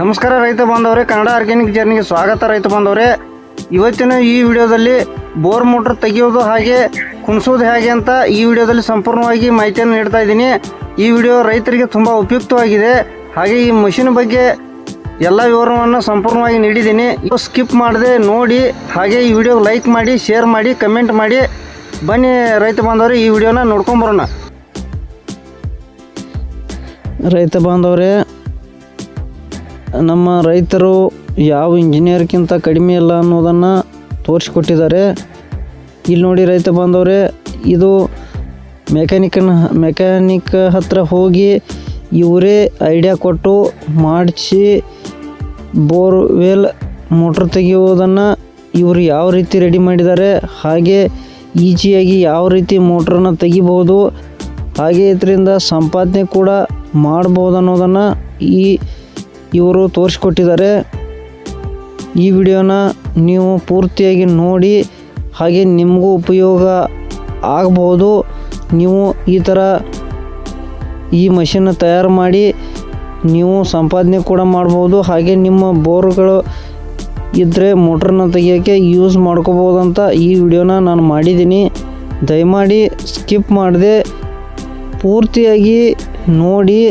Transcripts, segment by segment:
ನಮಸ್ಕಾರ ರೈತ ಬಾಂಧವರೇ, ಕನ್ನಡ ಆರ್ಗ್ಯಾನಿಕ್ ಜರ್ನಿಗೆ ಸ್ವಾಗತ ರೈತ ಬಾಂಧವರೇ. ಇವತ್ತಿನ ಈ ವಿಡಿಯೋದಲ್ಲಿ ಬೋರ್ ಮೋಟ್ರ್ ತೆಗೆಯೋದು ಹಾಗೆ ಕುಣಿಸೋದು ಹೇಗೆ ಅಂತ ಈ ವಿಡಿಯೋದಲ್ಲಿ ಸಂಪೂರ್ಣವಾಗಿ ಮಾಹಿತಿಯನ್ನು ನೀಡ್ತಾ ಇದ್ದೀನಿ. ಈ ವಿಡಿಯೋ ರೈತರಿಗೆ ತುಂಬ ಉಪಯುಕ್ತವಾಗಿದೆ. ಹಾಗೆ ಈ ಮಷಿನ್ ಬಗ್ಗೆ ಎಲ್ಲ ವಿವರವನ್ನು ಸಂಪೂರ್ಣವಾಗಿ ನೀಡಿದ್ದೀನಿ. ಸ್ಕಿಪ್ ಮಾಡದೆ ನೋಡಿ, ಹಾಗೆ ಈ ವಿಡಿಯೋ ಲೈಕ್ ಮಾಡಿ, ಶೇರ್ ಮಾಡಿ, ಕಮೆಂಟ್ ಮಾಡಿ. ಬನ್ನಿ ರೈತ ಬಾಂಧವರು, ಈ ವಿಡಿಯೋನ ನೋಡ್ಕೊಂಬರೋಣ ರೈತ ಬಾಂಧವರೇ ನಮ್ಮ ರೈತರು ಯಾವ ಇಂಜಿನಿಯರ್ಗಿಂತ ಕಡಿಮೆ ಇಲ್ಲ ಅನ್ನೋದನ್ನು ತೋರಿಸ್ಕೊಟ್ಟಿದ್ದಾರೆ. ಇಲ್ಲಿ ನೋಡಿ ರೈತ ಬಾಂಧವರೇ, ಇದು ಮೆಕ್ಯಾನಿಕನ ಮೆಕ್ಯಾನಿಕ್ ಹತ್ರ ಹೋಗಿ ಇವರೇ ಐಡಿಯಾ ಕೊಟ್ಟು ಮಾಡಿಸಿ ಬೋರ್ವೆಲ್ ಮೋಟ್ರ್ ತೆಗೆಯುವುದನ್ನು ಇವರು ಯಾವ ರೀತಿ ರೆಡಿ ಮಾಡಿದ್ದಾರೆ, ಹಾಗೆ ಈಜಿಯಾಗಿ ಯಾವ ರೀತಿ ಮೋಟ್ರನ್ನು ತೆಗಿಬೋದು ಹಾಗೆ ಇದರಿಂದ ಸಂಪಾದನೆ ಕೂಡ ಮಾಡ್ಬೋದು ಅನ್ನೋದನ್ನು ಈ ಇವರು ತೋರಿಸ್ಕೊಟ್ಟಿದ್ದಾರೆ. ಈ ವಿಡಿಯೋನ ನೀವು ಪೂರ್ತಿಯಾಗಿ ನೋಡಿ, ಹಾಗೆ ನಿಮಗೂ ಉಪಯೋಗ ಆಗಬಹುದು ನೀವು ಈ ಥರ ಈ ಮಷಿನ್ ತಯಾರು ಮಾಡಿ ನೀವು ಸಂಪಾದನೆ ಕೂಡ ಮಾಡ್ಬೋದು. ಹಾಗೆ ನಿಮ್ಮ ಬೋರ್ಗಳು ಇದ್ದರೆ ಮೋಟ್ರನ್ನ ತೆಗಿಯೋಕ್ಕೆ ಯೂಸ್ ಮಾಡ್ಕೋಬೋದು ಅಂತ ಈ ವಿಡಿಯೋನ ನಾನು ಮಾಡಿದ್ದೀನಿ. ದಯಮಾಡಿ ಸ್ಕಿಪ್ ಮಾಡದೆ ಪೂರ್ತಿಯಾಗಿ ನೋಡಿ.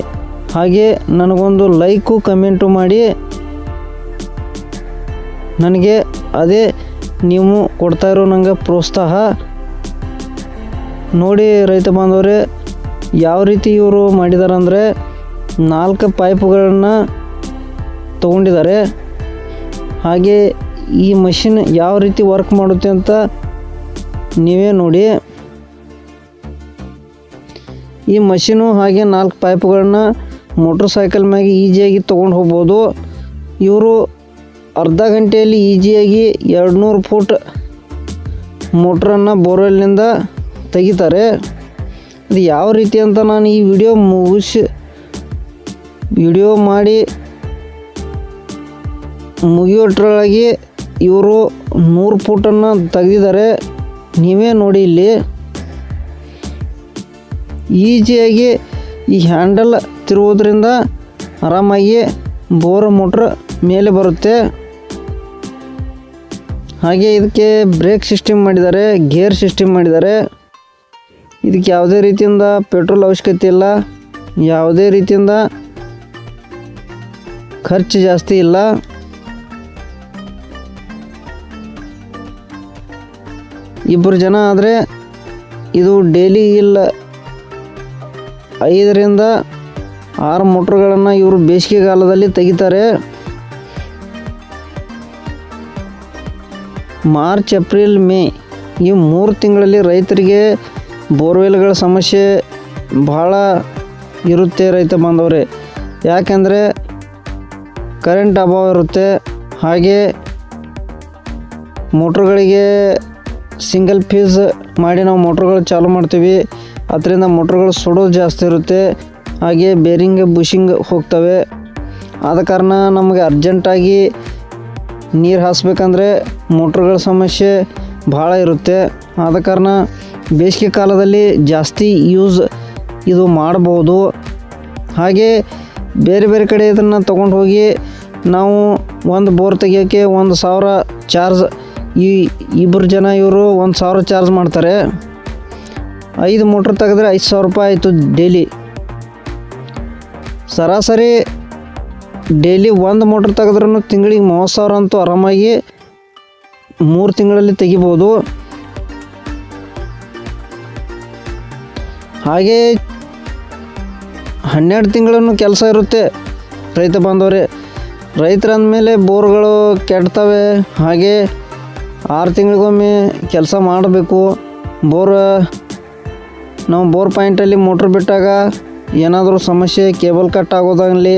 ಹಾಗೆ ನನಗೊಂದು ಲೈಕು, ಕಮೆಂಟು ಮಾಡಿ. ನನಗೆ ಅದೇ ನೀವು ಕೊಡ್ತಾ ಇರೋ ನನಗೆ ಪ್ರೋತ್ಸಾಹ. ನೋಡಿ ರೈತ ಬಾಂಧವರೇ, ಯಾವ ರೀತಿ ಇವರು ಮಾಡಿದ್ದಾರೆ ಅಂದರೆ ನಾಲ್ಕು ಪೈಪ್ಗಳನ್ನು ತಗೊಂಡಿದ್ದಾರೆ. ಹಾಗೆ ಈ ಮಷಿನ್ ಯಾವ ರೀತಿ ವರ್ಕ್ ಮಾಡುತ್ತೆ ಅಂತ ನೀವೇ ನೋಡಿ. ಈ ಮಷಿನು ಹಾಗೆ ನಾಲ್ಕು ಪೈಪ್ಗಳನ್ನ ಮೋಟ್ರ್ ಸೈಕಲ್ ಮ್ಯಾಗೆ ಈಜಿಯಾಗಿ ತೊಗೊಂಡು ಹೋಗ್ಬೋದು. ಇವರು ಅರ್ಧ ಗಂಟೆಯಲ್ಲಿ ಈಜಿಯಾಗಿ ಎರಡು ನೂರು ಫೂಟ್ ಮೋಟ್ರನ್ನು ಬೋರ್ವೆಲ್ನಿಂದ ತೆಗಿತಾರೆ. ಅದು ಯಾವ ರೀತಿ ಅಂತ ನಾನು ಈ ವಿಡಿಯೋ ಮುಗಿಸಿ ವಿಡಿಯೋ ಮಾಡಿ ಮುಗಿಯೋಟ್ರೊಳಗೆ ಇವರು ನೂರು ಫೂಟನ್ನು ತೆಗೆದಿದ್ದಾರೆ. ನೀವೇ ನೋಡಿ ಇಲ್ಲಿ. ಈಜಿಯಾಗಿ ಈ ಹ್ಯಾಂಡಲ್ ತಿರುವುದರಿಂದ ಆರಾಮಾಗಿ ಬೋರ್ ಮೋಟ್ರ್ ಮೇಲೆ ಬರುತ್ತೆ. ಹಾಗೆ ಇದಕ್ಕೆ ಬ್ರೇಕ್ ಸಿಸ್ಟಮ್ ಮಾಡಿದ್ದಾರೆ ಗೇರ್ ಸಿಸ್ಟಮ್ ಮಾಡಿದ್ದಾರೆ. ಇದಕ್ಕೆ ಯಾವುದೇ ರೀತಿಯಿಂದ ಪೆಟ್ರೋಲ್ ಅವಶ್ಯಕತೆ ಇಲ್ಲ. ಯಾವುದೇ ರೀತಿಯಿಂದ ಖರ್ಚು ಜಾಸ್ತಿ ಇಲ್ಲ. ಇಬ್ಬರು ಜನ ಆದರೆ ಇದು ಡೈಲಿ ಇಲ್ಲ. ಐದರಿಂದ ಆರು ಮೋಟ್ರ್ಗಳನ್ನು ಇವರು ಬೇಸಿಗೆಗಾಲದಲ್ಲಿ ತೆಗಿತಾರೆ. ಮಾರ್ಚ್, ಏಪ್ರಿಲ್, ಮೇ ಈ ಮೂರು ತಿಂಗಳಲ್ಲಿ ರೈತರಿಗೆ ಬೋರ್ವೆಲ್ಗಳ ಸಮಸ್ಯೆ ಭಾಳ ಇರುತ್ತೆ ರೈತ ಬಾಂಧವರೇ. ಯಾಕೆಂದರೆ ಕರೆಂಟ್ ಅಭಾವ ಇರುತ್ತೆ. ಹಾಗೆ ಮೋಟ್ರ್ಗಳಿಗೆ ಸಿಂಗಲ್ ಫೀಸ್ ಮಾಡಿ ನಾವು ಮೋಟ್ರ್ಗಳು ಚಾಲು ಮಾಡ್ತೀವಿ. ಅದರಿಂದ ಮೋಟ್ರ್ಗಳು ಸುಡೋದು ಜಾಸ್ತಿ ಇರುತ್ತೆ. ಹಾಗೆ ಬೇರಿಂಗ್ ಬುಷಿಂಗ್ ಹೋಗ್ತವೆ. ಆದ ಕಾರಣ ನಮಗೆ ಅರ್ಜೆಂಟಾಗಿ ನೀರು ಹಾಸ್ಬೇಕಂದ್ರೆ ಮೋಟ್ರ್ಗಳ ಸಮಸ್ಯೆ ಭಾಳ ಇರುತ್ತೆ. ಆದ ಕಾರಣ ಬೇಸಿಗೆ ಕಾಲದಲ್ಲಿ ಜಾಸ್ತಿ ಯೂಸ್ ಇದು ಮಾಡ್ಬೋದು. ಹಾಗೆ ಬೇರೆ ಬೇರೆ ಕಡೆ ಇದನ್ನು ತೊಗೊಂಡು ಹೋಗಿ ನಾವು ಒಂದು ಬೋರ್ ತೆಗಿಯೋಕ್ಕೆ ಒಂದು ಸಾವಿರ ಚಾರ್ಜ್ ಈ ಇಬ್ಬರು ಜನ ಇವರು ಒಂದು ಸಾವಿರ ಚಾರ್ಜ್ ಮಾಡ್ತಾರೆ. ಐದು ಮೋಟ್ರ್ ತೆಗೆದ್ರೆ ಐದು ಸಾವಿರ ರೂಪಾಯಿ ಆಯಿತು ಡೈಲಿ. ಸರಾಸರಿ ಡೈಲಿ ಒಂದು ಮೋಟ್ರ್ ತೆಗೆದ್ರೂ ತಿಂಗಳಿಗೆ ಮೂವತ್ತು ಸಾವಿರ ಅಂತೂ ಆರಾಮಾಗಿ ಮೂರು ತಿಂಗಳಲ್ಲಿ ತೆಗಿಬೋದು. ಹಾಗೆ ಹನ್ನೆರಡು ತಿಂಗಳನ್ನು ಕೆಲಸ ಇರುತ್ತೆ ರೈತ ಬಾಂಧವರೇ. ರೈತರ ಅಂದಮೇಲೆ ಬೋರ್ಗಳು ಕೆಡ್ತವೆ. ಹಾಗೆ ಆರು ತಿಂಗಳಿಗೊಮ್ಮೆ ಕೆಲಸ ಮಾಡಬೇಕು. ಬೋರ್, ನಾವು ಬೋರ್ ಪಾಯಿಂಟಲ್ಲಿ ಮೋಟ್ರ್ ಬಿಟ್ಟಾಗ ಏನಾದರೂ ಸಮಸ್ಯೆ, ಕೇಬಲ್ ಕಟ್ ಆಗೋದಾಗಲಿ,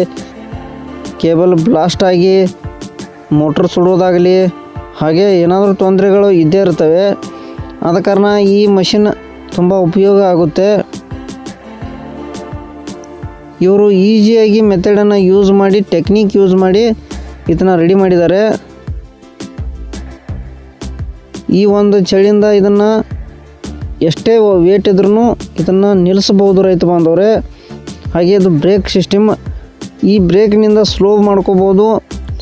ಕೇಬಲ್ ಬ್ಲಾಸ್ಟ್ ಆಗಿ ಮೋಟ್ರ್ ಸುಡೋದಾಗಲಿ, ಹಾಗೆ ಏನಾದರೂ ತೊಂದರೆಗಳು ಇದ್ದೇ ಇರ್ತವೆ. ಆದ ಕಾರಣ ಈ ಮಷಿನ್ ತುಂಬ ಉಪಯೋಗ ಆಗುತ್ತೆ. ಇವರು ಈಸಿಯಾಗಿ ಮೆಥಡನ್ನು ಯೂಸ್ ಮಾಡಿ ಟೆಕ್ನಿಕ್ ಯೂಸ್ ಮಾಡಿ ಇದನ್ನು ರೆಡಿ ಮಾಡಿದ್ದಾರೆ. ಈ ಒಂದು ಚಳಿಯಿಂದ ಇದನ್ನು ಎಷ್ಟೇ ವೇಟ್ ಇದ್ರೂ ಇದನ್ನು ನಿಲ್ಲಿಸಬಹುದು ರೈತ ಬಾಂಧವರೇ. ಹಾಗೆ ಇದು ಬ್ರೇಕ್ ಸಿಸ್ಟಮ್ ಈ ಬ್ರೇಕ್ನಿಂದ ಸ್ಲೋ ಮಾಡ್ಕೋಬೋದು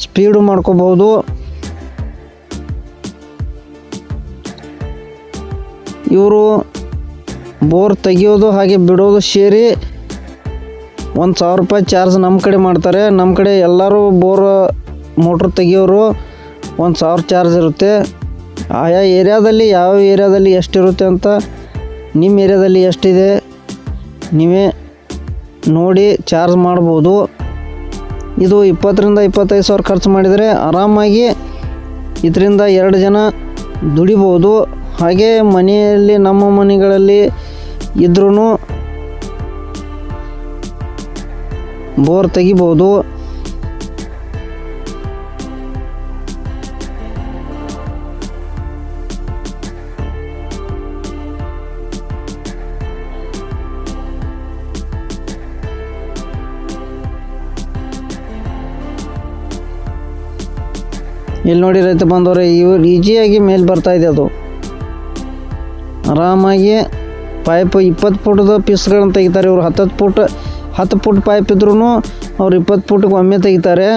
ಸ್ಪೀಡು ಮಾಡ್ಕೋಬೋದು. ಇವರು ಬೋರ್ ತೆಗಿಯೋದು ಹಾಗೆ ಬಿಡೋದು ಸೇರಿ ಒಂದು ಸಾವಿರ ರೂಪಾಯಿ ಚಾರ್ಜ್ ನಮ್ಮ ಕಡೆ ಮಾಡ್ತಾರೆ. ನಮ್ಮ ಕಡೆ ಎಲ್ಲರೂ ಬೋರ್ ಮೋಟ್ರ್ ತೆಗಿಯೋರು ಒಂದು ಸಾವಿರ ಚಾರ್ಜ್ ಇರುತ್ತೆ. ಆಯಾ ಏರಿಯಾದಲ್ಲಿ ಯಾವ ಏರಿಯಾದಲ್ಲಿ ಎಷ್ಟಿರುತ್ತೆ ಅಂತ ನಿಮ್ಮ ಏರಿಯಾದಲ್ಲಿ ಎಷ್ಟಿದೆ? ನೀವೇ ನೋಡಿ ಚಾರ್ಜ್ ಮಾಡ್ಬೋದು. ಇದು ಇಪ್ಪತ್ತರಿಂದ ಇಪ್ಪತ್ತೈದು ಸಾವಿರ ಖರ್ಚು ಮಾಡಿದರೆ ಆರಾಮಾಗಿ ಇದರಿಂದ ಎರಡು ಜನ ದುಡಿಬೋದು. ಹಾಗೆ ಮನೆಯಲ್ಲಿ ನಮ್ಮ ಮನೆಗಳಲ್ಲಿ ಇದ್ರೂ ಬೋರ್ ತೆಗಿಬೋದು. ಇಲ್ಲಿ ನೋಡಿ ರೈತ ಬಂದವ್ರೆ, ಇವ್ರು ಈಜಿಯಾಗಿ ಮೇಲೆ ಬರ್ತಾ ಇದೆ ಅದು. ಆರಾಮಾಗಿ ಪೈಪ್ ಇಪ್ಪತ್ತು ಫುಟ್ದ ಪೀಸ್ಗಳನ್ನು ತೆಗಿತಾರೆ, ಇವರು ಹತ್ತತ್ತು ಫುಟ್ ಹತ್ತು ಫುಟ್ ಪೈಪ್ ಇದ್ರೂ ಅವ್ರು ಇಪ್ಪತ್ತು ಫುಟ್ಗೆ ಒಮ್ಮೆ ತೆಗಿತಾರೆ.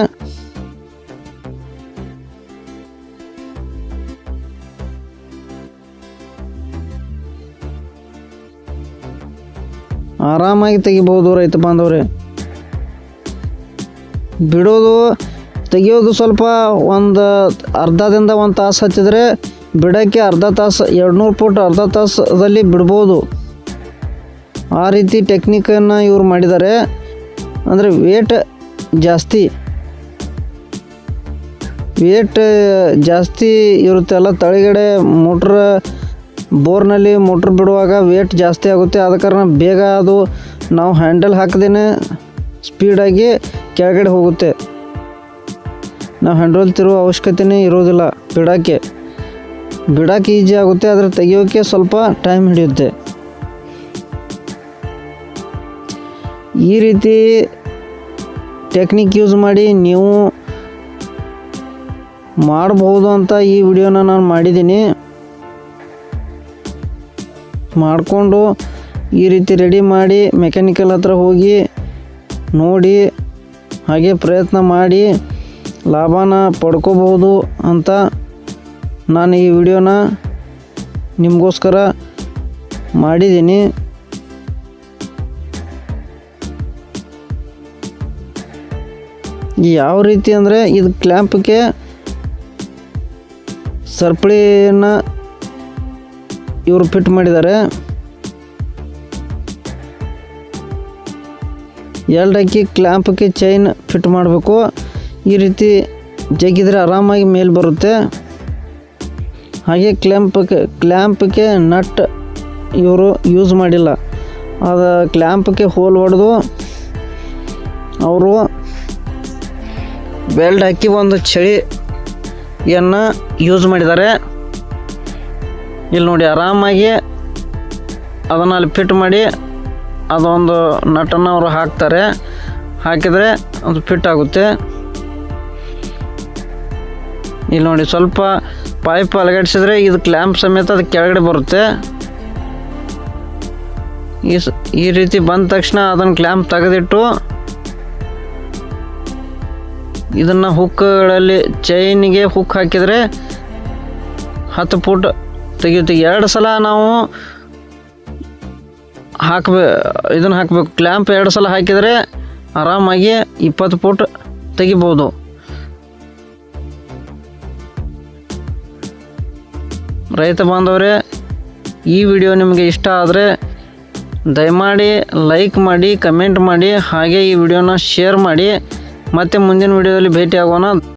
ಆರಾಮಾಗಿ ತೆಗಿಬೋದು ರೈತ ಬಾಂಧವ್ರೆ. ಬಿಡೋದು ತೆಗಿಯೋದು ಸ್ವಲ್ಪ ಒಂದು ಅರ್ಧದಿಂದ ಒಂದು ತಾಸು ಹಚ್ಚಿದರೆ ಬಿಡೋಕ್ಕೆ ಅರ್ಧ ತಾಸು ಎರಡು ನೂರು ಫುಟ್ ಅರ್ಧ ತಾಸದಲ್ಲಿ ಬಿಡ್ಬೋದು. ಆ ರೀತಿ ಟೆಕ್ನಿಕನ್ನು ಇವ್ರು ಮಾಡಿದ್ದಾರೆ. ಅಂದರೆ ವೇಟ್ ಜಾಸ್ತಿ. ವೇಟ್ ಜಾಸ್ತಿ ಇರುತ್ತೆ ಅಲ್ಲ, ತಳಗಡೆ ಮೋಟ್ರ್ ಬೋರ್ನಲ್ಲಿ ಮೋಟ್ರ್ ಬಿಡುವಾಗ ವೇಟ್ ಜಾಸ್ತಿ ಆಗುತ್ತೆ. ಆದ ಕಾರಣ ಬೇಗ ಅದು ನಾವು ಹ್ಯಾಂಡಲ್ ಹಾಕದೇನೆ ಸ್ಪೀಡಾಗಿ ಕೆಳಗಡೆ ಹೋಗುತ್ತೆ. ನಾವು ಹ್ಯಾಂಡ್ರೋಲ್ ತಿರುವ ಅವಶ್ಯಕತೆನೇ ಇರೋದಿಲ್ಲ. ಬಿಡೋಕ್ಕೆ ಬಿಡೋಕೆ ಈಜಿ ಆಗುತ್ತೆ, ಆದರೆ ತೆಗಿಯೋಕ್ಕೆ ಸ್ವಲ್ಪ ಟೈಮ್ ಹಿಡಿಯುತ್ತೆ. ಈ ರೀತಿ ಟೆಕ್ನಿಕ್ ಯೂಸ್ ಮಾಡಿ ನೀವು ಮಾಡಬಹುದು ಅಂತ ಈ ವಿಡಿಯೋನ ನಾನು ಮಾಡಿದ್ದೀನಿ. ಮಾಡಿಕೊಂಡು ಈ ರೀತಿ ರೆಡಿ ಮಾಡಿ ಮೆಕ್ಯಾನಿಕಲ್ ಹತ್ರ ಹೋಗಿ ನೋಡಿ, ಹಾಗೆ ಪ್ರಯತ್ನ ಮಾಡಿ. ಲಾಭನ ಪಡ್ಕೋಬಹುದು ಅಂತ ನಾನು ಈ ವಿಡಿಯೋನ ನಿಮಗೋಸ್ಕರ ಮಾಡಿದ್ದೀನಿ. ಯಾವ ರೀತಿ ಅಂದರೆ ಇದು ಕ್ಲ್ಯಾಂಪ್ಗೆ ಸರ್ಪಳಿನ ಇವರು ಫಿಟ್ ಮಾಡಿದ್ದಾರೆ. ಎರಡಕ್ಕಿ ಕ್ಲ್ಯಾಂಪ್ಗೆ ಚೈನ್ ಫಿಟ್ ಮಾಡಬೇಕು. ಈ ರೀತಿ ಜಗ್ಗಿದ್ರೆ ಆರಾಮಾಗಿ ಮೇಲೆ ಬರುತ್ತೆ. ಹಾಗೆ ಕ್ಲ್ಯಾಂಪಕ್ಕೆ ಕ್ಲ್ಯಾಂಪ್ಗೆ ನಟ್ ಇವರು ಯೂಸ್ ಮಾಡಿಲ್ಲ. ಅದು ಕ್ಲ್ಯಾಂಪ್ಗೆ ಹೋಲ್ ಹೊಡೆದು ಅವರು ಬೆಲ್ಟ್ ಹಾಕಿ ಒಂದು ಚಳಿಯನ್ನು ಯೂಸ್ ಮಾಡಿದ್ದಾರೆ. ಇಲ್ಲಿ ನೋಡಿ ಆರಾಮಾಗಿ ಅದನ್ನು ಅಲ್ಲಿ ಫಿಟ್ ಮಾಡಿ ಅದೊಂದು ನಟನ್ನು ಅವರು ಹಾಕ್ತಾರೆ. ಹಾಕಿದರೆ ಅದು ಫಿಟ್ ಆಗುತ್ತೆ. ಇಲ್ಲಿ ನೋಡಿ ಸ್ವಲ್ಪ ಪೈಪ್ ಅಲಗಡಿಸಿದ್ರೆ ಇದು ಕ್ಲ್ಯಾಂಪ್ ಸಮೇತ ಅದು ಕೆಳಗಡೆ ಬರುತ್ತೆ. ಈ ರೀತಿ ಬಂದ ತಕ್ಷಣ ಅದನ್ನು ಕ್ಲ್ಯಾಂಪ್ ತೆಗೆದಿಟ್ಟು ಇದನ್ನು ಹುಕ್ಗಳಲ್ಲಿ ಚೈನಿಗೆ ಹುಕ್ ಹಾಕಿದರೆ ಹತ್ತು ಫುಟ್ ತೆಗಿಯುತ್ತೆ. ಎರಡು ಸಲ ನಾವು ಹಾಕಬೇ, ಇದನ್ನು ಹಾಕಬೇಕು. ಕ್ಲ್ಯಾಂಪ್ ಎರಡು ಸಲ ಹಾಕಿದರೆ ಆರಾಮಾಗಿ ಇಪ್ಪತ್ತು ಫುಟ್ ತೆಗಿಬೋದು. ರೈತ ಬಾಂಧವರೇ, ಈ ವಿಡಿಯೋ ನಿಮಗೆ ಇಷ್ಟ ಆದರೆ ದಯಮಾಡಿ ಲೈಕ್ ಮಾಡಿ ಕಮೆಂಟ್ ಮಾಡಿ, ಹಾಗೆ ಈ ವಿಡಿಯೋನ ಶೇರ್ ಮಾಡಿ. ಮತ್ತೆ ಮುಂದಿನ ವಿಡಿಯೋದಲ್ಲಿ ಭೇಟಿ ಆಗೋಣ